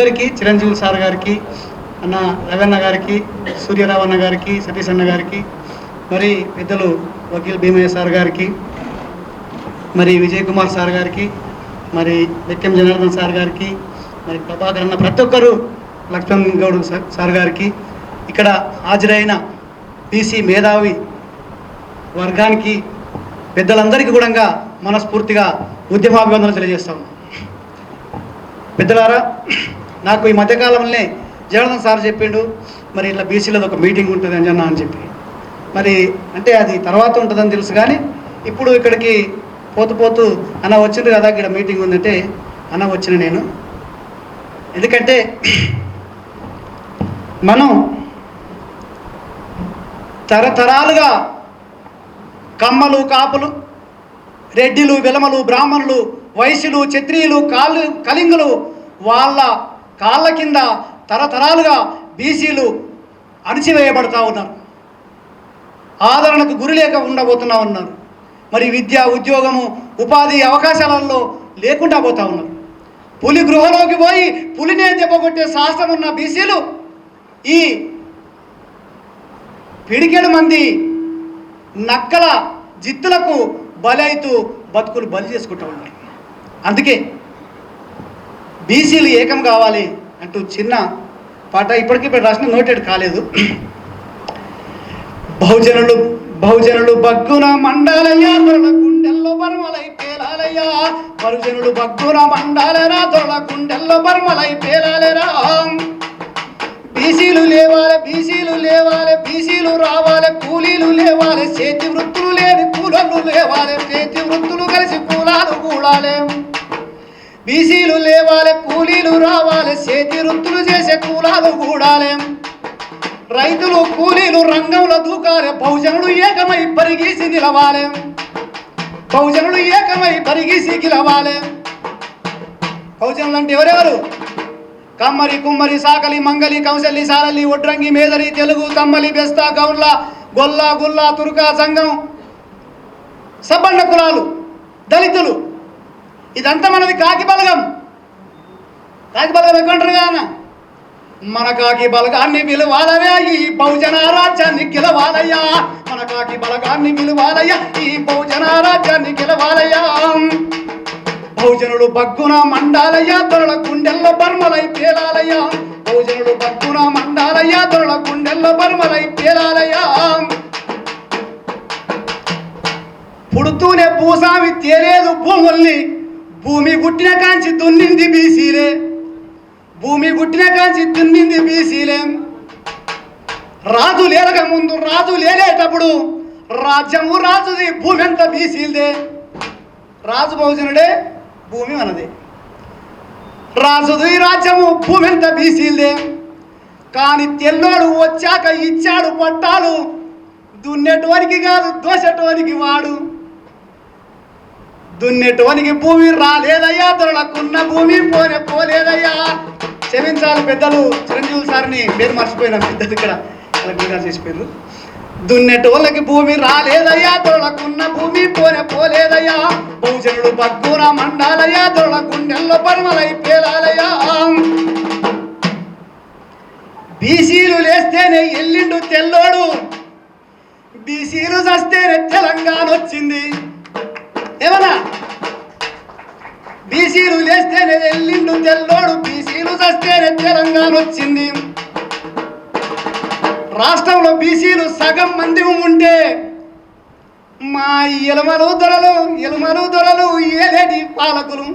అందరికీ చిరంజీవి సార్ గారికి అన్న రవణ గారికి సూర్యరావు అన్న గారికి సతీష్ అన్న గారికి మరి పెద్దలు వకీల్ భీమయ్య సార్ గారికి మరి విజయ్ కుమార్ సార్ గారికి మరి లెక్కం జనార్దన్ సార్ గారికి మరి ప్రభాకర్ అన్న ప్రతి ఒక్కరు లక్ష్మణ్ గౌడ్ సార్- సార్ గారికి ఇక్కడ హాజరైన బీసీ మేధావి వర్గానికి పెద్దలందరికీ కూడా మనస్ఫూర్తిగా ఉద్యమాభివందనలు తెలియజేస్తాం పెద్దలారా నాకు ఈ మధ్యకాలంలోనే జగన్ సార్ చెప్పిండు మరి ఇట్లా బీసీలో ఒక మీటింగ్ ఉంటుంది అంజన్న అని చెప్పి. మరి అంటే అది తర్వాత ఉంటుందని తెలుసు కానీ ఇప్పుడు ఇక్కడికి పోతు పోతూ అన్న వచ్చింది కదా ఇక్కడ మీటింగ్ ఉందంటే అన్న వచ్చిన నేను. ఎందుకంటే మనం తరతరాలుగా కమ్మలు కాపులు రెడ్డిలు వెలమలు బ్రాహ్మణులు వైశ్యులు క్షత్రియులు కాళ్ళు కళింగులు వాళ్ళ కాళ్ళ కింద తరతరాలుగా బీసీలు అణిచివేయబడతా ఉన్నారు. ఆదరణకు గురి లేక ఉండబోతున్నా ఉన్నారు. మరి విద్య ఉద్యోగము ఉపాధి అవకాశాలలో లేకుండా పోతా ఉన్నారు. పులి గృహలోకి పోయి పులినే దెబ్బకొట్టే శాస్త్రం ఉన్న బీసీలు ఈ పిడికెడు మంది నక్కల జిత్తులకు బలైతూ బతుకులు బలి చేసుకుంటూ ఉన్నారు. అందుకే బీసీలు ఏకం కావాలి అంటూ చిన్న పాట ఇప్పటికీ ఇప్పుడు రాసిన నోటెడ్ కాలేదు. బహుజనులు బహుజనులు బగ్గున మండాలయ్యా దొరల గుండెల్లో బర్మలై పేలాలయ్యా. బహుజనులు బగ్గున మండాలరా దొరల గుండెల్లో బర్మలై పేలాలరా. బీసీలు లేవాలి బీసీలు లేవాలి బీసీలు రావాలి కూలీలు లేవాలి చేతి వృత్తులు లేని కూలర్లు లేవాలి చేతి వృత్తులు కలిసి కూలాలు కూడాలి. బీసీలు లేవాలి కూలీలు రావాలి చేతి వృత్తులు చేసే కూలాలు కూడాలే. రైతులు కూలీలు రంగంలో దూకాలి బహుజనుడు ఏకమై పరిగీసి నిలవాలి. బహుజనుడు ఏకమై పరిగీసి గిలవాలి. బహుజనులు అంటే ఎవరెవరు? కమ్మరి కుమ్మరి సాకలి మంగలి కౌశల్లి సారలి ఒడ్రంగి మేదరి తెలుగు తమ్మలి బెస్తా గౌర్ల గొల్ల గుల్ల తుర్కా సంఘం సబ్బండ కులాలు దళితులు. ఇదంతా మనది కాకి బలగం. కాకి బలగం ఎక్కడంటారు కాన మన కాకి బలగాన్ని పిలవాలయ్యా ఈ బహుజన రాజ్యాన్ని గెలవాలయ్యా. మన కాకి బలగాన్ని పిలవాలయ్యా ఈ బహుజన రాజ్యాన్ని గెలవాలయ్యా. బహుజనుడు బగ్గున మండాలయ్యా దొరల గుండెల్లో బర్మలై పేలాలయ్యా. బహుజనుడు బగ్గున మండాలయ్యా దొరల గుండెల్లో బర్మలై పేలాలయ్యా. పుడుతూనే భూసామి తేలేదు భూముల్ని భూమి గుట్టిన కాంచి దున్నింది బీసీలే. భూమి గుట్టిన కాంచి దున్నింది బీసీలే. రాజు లేలక ముందు రాజు లేలేటప్పుడు రాజ్యము రాజుది భూమి అంతా బీసీలదే. రాజు బహుజనుడే భూమి మనది. రాజుది రాజ్యము భూమి అంతా బీసీలదే. కానీ తెల్లోడు వచ్చాక ఇచ్చాడు పట్టాలు. దున్నేటోనికి కాదు దోసేటోనికి వాడు. దున్నేటోనికి భూమి రాలేదయ్యా దొరలకున్న భూమి పోనే పోలేదయ్యా. క్షమించాలి పెద్దలు చిరంజీవి సార్ని పేరు మర్చిపోయిన పెద్దలు ఇక్కడ. కలెక్టర్ చేసిపోయారు దున్నేటోళ్ళకి భూమి రాలేదయ్యా దొరలకున్న భూమి పోనే పోలేదయ్యా. భూజనుడు పక్కూర మండాలయ్యా దొరల గుండెల్లో పరమలై పేలాలయ్యా. బీసీలు లేస్తేనే ఎల్లిండు తెల్లోడు. బీసీలు చస్తేనే తెలంగాణ వచ్చింది. ఏమన్నా? బీసీలు లేస్తేనే ఎల్లిండు తెల్లోడు బీసీలు చస్తేనే తెలంగాణ వచ్చింది. రాష్ట్రంలో బీసీలు సగం మంది ఉంటే మా ఎలుమలు దొరలు ఎలుమలు దొరలు ఏలేటి పాలకులు?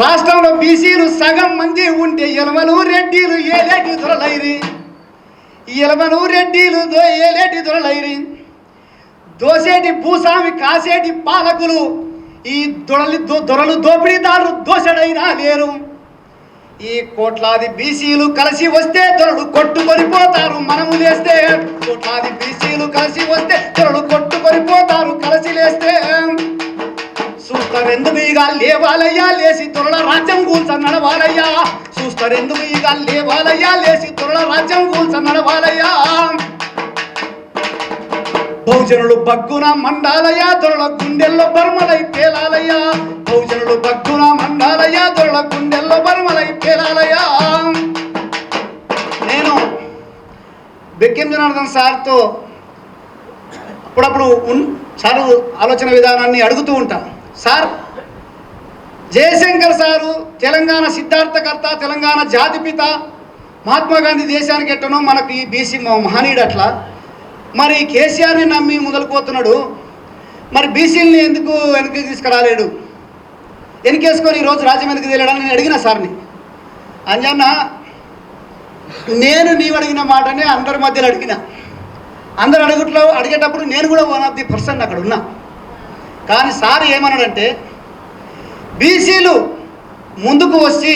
రాష్ట్రంలో బీసీలు సగం మంది ఉంటే ఎలమలు రెడ్డిలు ఏలేటి దొరలైరి? ఎలమలు రెడ్డిలు ఏలేటి దొరలైరి? దోసేటి భూస్వామి కాసేటి పాలకులు ఈ దొరలి దొ- దొరలు దోపిడీదారులు దోసడైనా లేరు. ఈ కోట్లాది బీసీలు కలిసి వస్తే దొరలు కొట్టుకొని పోతారు. మనము లేస్తే కోట్లాది బీసీలు కలిసి వస్తే దొరలు కొట్టుకొని పోతారు. కలిసి లేస్తే చూస్తారెందుకు ఇక లేవాలయ్యా లేసి తొరల రాజ్యం కూల్చ నడవాలయ్యా. చూస్తారెందుకు ఇక లేవాలయ్యా లేసి తొరల రాజ్యం కూల్చ నడవాలయ్యా. బహుజనులు బగ్గున మండాలయ దొరల గుండెల్లో బర్మలై తేలాలయ్యా భోజనులు భక్తుల మండాలయ దొరల గుండెల్లో బర్మలై పేలాలయ్యా. నేను బెక్కిం జనార్దన్ సార్తో అప్పుడప్పుడు ఉన్ సారు ఆలోచన విధానాన్ని అడుగుతూ ఉంటాను. సార్ జయశంకర్ సారు తెలంగాణ సిద్ధార్థకర్త తెలంగాణ జాతిపిత మహాత్మా గాంధీ దేశానికి ఎట్టనో మనకు ఈ బీసీ మహనీయుడు అట్లా. మరి కేసీఆర్ని నమ్మి మొదలుపోతున్నాడు మరి బీసీలని ఎందుకు వెనక్కి తీసుకురాలేడు? వెనకేసుకొని ఈరోజు రాజ్యం వెనక్కి తెలియడానికి నేను అడిగిన సార్ని. అంజన్న నేను నీవు అడిగిన మాటనే అందరి మధ్యలో అడిగిన. అందరు అడుగుట్లో అడిగేటప్పుడు నేను కూడా వన్ ఆఫ్ ది పర్సన్ అక్కడ ఉన్నా. కానీ సార్ ఏమన్నాడంటే బీసీలు ముందుకు వచ్చి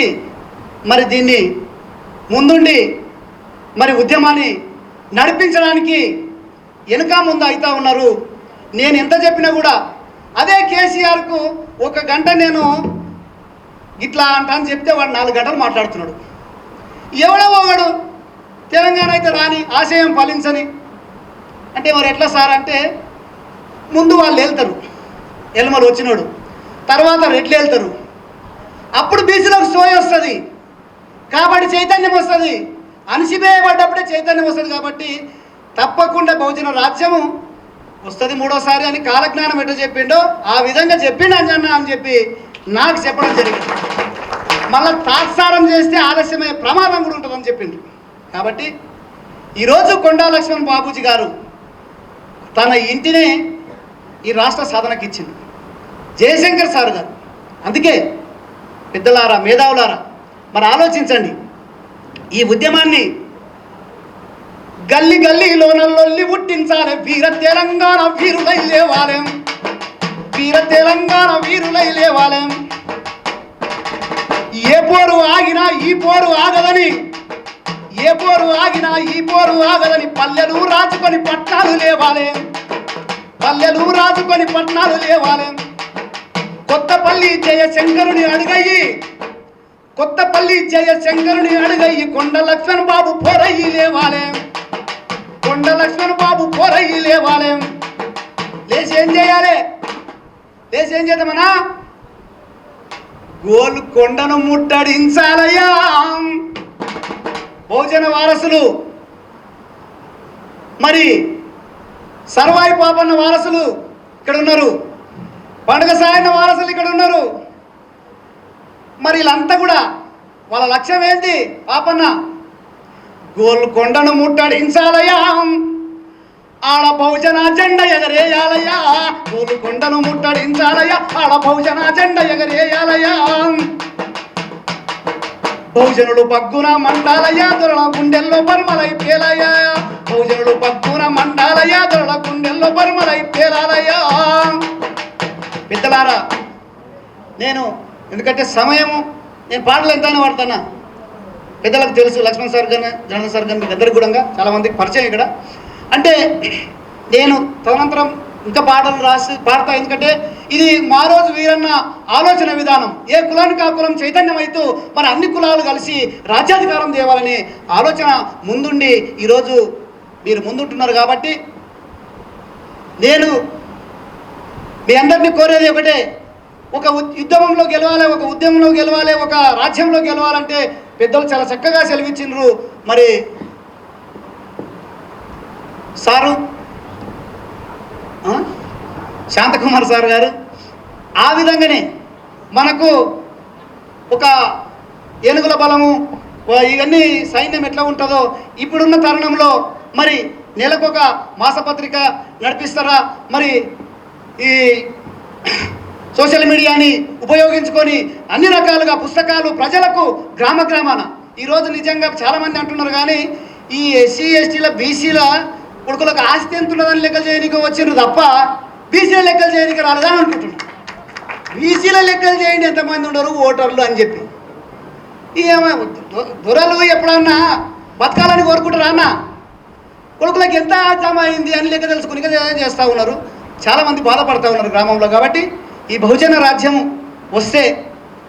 మరి దీన్ని ముందుండి మరి ఉద్యమాన్ని నడిపించడానికి వెనుక ముందు అవుతా ఉన్నారు. నేను ఎంత చెప్పినా కూడా అదే కేసీఆర్కు ఒక గంట నేను ఇట్లా అంట అని చెప్తే వాడు నాలుగు గంటలు మాట్లాడుతున్నాడు. ఎవడో ఒకడు తెలంగాణ అయితే రాని ఆశయం ఫలించని. అంటే మరి ఎట్లా సార్ అంటే ముందు వాళ్ళు వెళ్తారు. ఎల్మలు వచ్చినోడు. తర్వాత రెడ్లు వెళ్తారు. అప్పుడు బీసీలకు సోయ వస్తుంది. కాబట్టి చైతన్యం వస్తుంది. అణిసివేయబడ్డప్పుడే చైతన్యం వస్తుంది కాబట్టి తప్పకుండా బహుజన రాజ్యము వస్తుంది మూడోసారి అని కాలజ్ఞానం ఎట్లా చెప్పిండో ఆ విధంగా చెప్పిండు అంజన్న అని చెప్పి నాకు చెప్పడం జరిగింది. మళ్ళీ తాత్సారం చేస్తే ఆలస్యమయ్యే ప్రమాదం కూడా ఉంటుందని చెప్పిండు. కాబట్టి ఈరోజు కొండా లక్ష్మణ్ బాబూజీ గారు తన ఇంటినే ఈ రాష్ట్ర సాధనకి ఇచ్చింది జయశంకర్ సార్ గారు. అందుకే పెద్దలారా మేధావులారా మరి ఆలోచించండి. ఈ ఉద్యమాన్ని గల్లి గల్లీలోన లొల్లి పుట్టించాలి వీర తెలంగాణ వీరులై లేవాలేం. వీర తెలంగాణ వీరులై లేవాలేం. ఏ పోరు ఆగినా ఈ పోరు ఆగదని. ఏ పోరు ఆగినా ఈ పోరు ఆగదని పల్లెలు రాచుకొని పట్టాలు లేవాలే. పల్లెలు రాచుకొని పట్నాలు లేవాలే. కొత్తపల్లి జయశంకరుని అడుగయ్యి. కొత్తపల్లి జయశంకరుని అడుగయ్యి కొండ లక్ష్మణ్ బాబు పోరయ్యి లేవాలే. కొండ లక్ష్మణ్ బాబు పోరయ్యి లేవాలయం లేచి ఏం చేయాలి? లేచి ఏం చేద్దామనా గోల్కొండను ముట్టడించాలయ్యా. భోజన వారసులు. మరి సర్వాయి పాపన్న వారసులు ఇక్కడ ఉన్నారు పండుగ సాయన్న వారసులు ఇక్కడ ఉన్నారు మరి వీళ్ళంతా కూడా వాళ్ళ లక్ష్యం ఏంటి పాపన్న? గోల్కొండను ముట్టడించాలయ్యా. ఆడ బహుజన జెండ ఎగరేయాలయ్యా. గోల్కొండను ముట్టడించాలయ్యా. ఆడ బహుజన జెండ ఎగరేయాలయ్యా. బహుజనులు పగ్గున మండాలయ్యా. దొరల గుండెల్లో బర్మలై పేలయ్యా. బహుజనులు పగ్గున మండాలయ్యా. దొరల గుండెల్లో బర్మలై పేలాలయ్యా. పెద్దలారా నేను ఎందుకంటే సమయము నేను పాటలు ఎంత పాడుతున్నా పెద్దలకు తెలుసు లక్ష్మణ్ సార్ గారు జనరల్ సార్ గారిని కూడా చాలామందికి పరిచయం ఇక్కడ. అంటే నేను తదనంతరం ఇంకా పాటలు రాసి పాడతా ఎందుకంటే ఇది మా రోజు వీరన్న ఆలోచన విధానం. ఏ కులానికి ఆ కులం చైతన్యమైతూ మన అన్ని కులాలు కలిసి రాజ్యాధికారం తేవాలనే ఆలోచన ముందుండి ఈరోజు మీరు ముందుంటున్నారు కాబట్టి నేను మీ అందరినీ కోరేది ఒకటే ఒక యుద్ధంలో గెలవాలి ఒక ఉద్యమంలో గెలవాలి ఒక రాజ్యంలో గెలవాలంటే పెద్దలు చాలా చక్కగా సెలవిచ్చిండ్రు. మరి సారు శాంతకుమార్ సార్ గారు ఆ విధంగానే మనకు ఒక ఏనుగుల బలము ఇవన్నీ సైన్యం ఎట్లా ఉంటుందో ఇప్పుడున్న తరుణంలో మరి నెలకొక మాసపత్రిక నడిపిస్తారా? మరి ఈ సోషల్ మీడియాని ఉపయోగించుకొని అన్ని రకాలుగా పుస్తకాలు ప్రజలకు గ్రామ గ్రామాన. ఈరోజు నిజంగా చాలామంది అంటున్నారు కానీ ఈ ఎస్సీ ఎస్టీల బీసీల కొడుకులకు ఆస్తి ఎంత ఉన్నదని లెక్కలు చేయడానికి వచ్చిండ్రు తప్ప బీసీల లెక్కలు చేయడానికి రాలేదని అనుకుంటున్నారు. బీసీల లెక్కలు చేయండి ఎంతమంది ఉండరు ఓటర్లు అని చెప్పి. ఈ దొరలు ఎప్పుడన్నా బతకాలని కోరుకుంటారా అన్న? కొడుకులకు ఎంత జమ అయింది అని లెక్క తెలుసుకుని చేస్తూ ఉన్నారు. చాలామంది బాధపడుతూ ఉన్నారు గ్రామంలో కాబట్టి ఈ బహుజన రాజ్యం వస్తే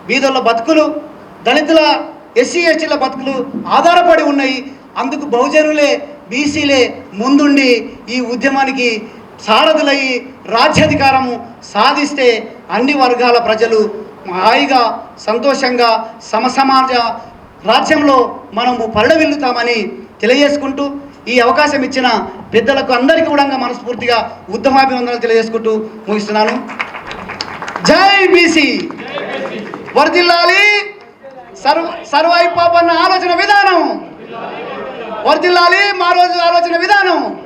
వీధుల బతుకులు దళితుల ఎస్సీ ఎస్టీల బతుకులు ఆధారపడి ఉన్నాయి. అందుకు బహుజనులే బీసీలే ముందుండి ఈ ఉద్యమానికి సారథులయ్యి రాజ్యాధికారము సాధిస్తే అన్ని వర్గాల ప్రజలు హాయిగా సంతోషంగా సమసమాజ రాజ్యంలో మనము పరిడవిల్లుతామని తెలియజేసుకుంటూ ఈ అవకాశం ఇచ్చిన పెద్దలకు అందరికీ కూడా మనస్ఫూర్తిగా ఉత్తమాభివందనలు తెలియజేసుకుంటూ ముగిస్తున్నాను. జై బీసీ. వర్దిల్లాలి సర్వ సర్వాయి ఆలోచన విధానం. వర్దిల్లాలి మా రోజు ఆలోచన విధానం.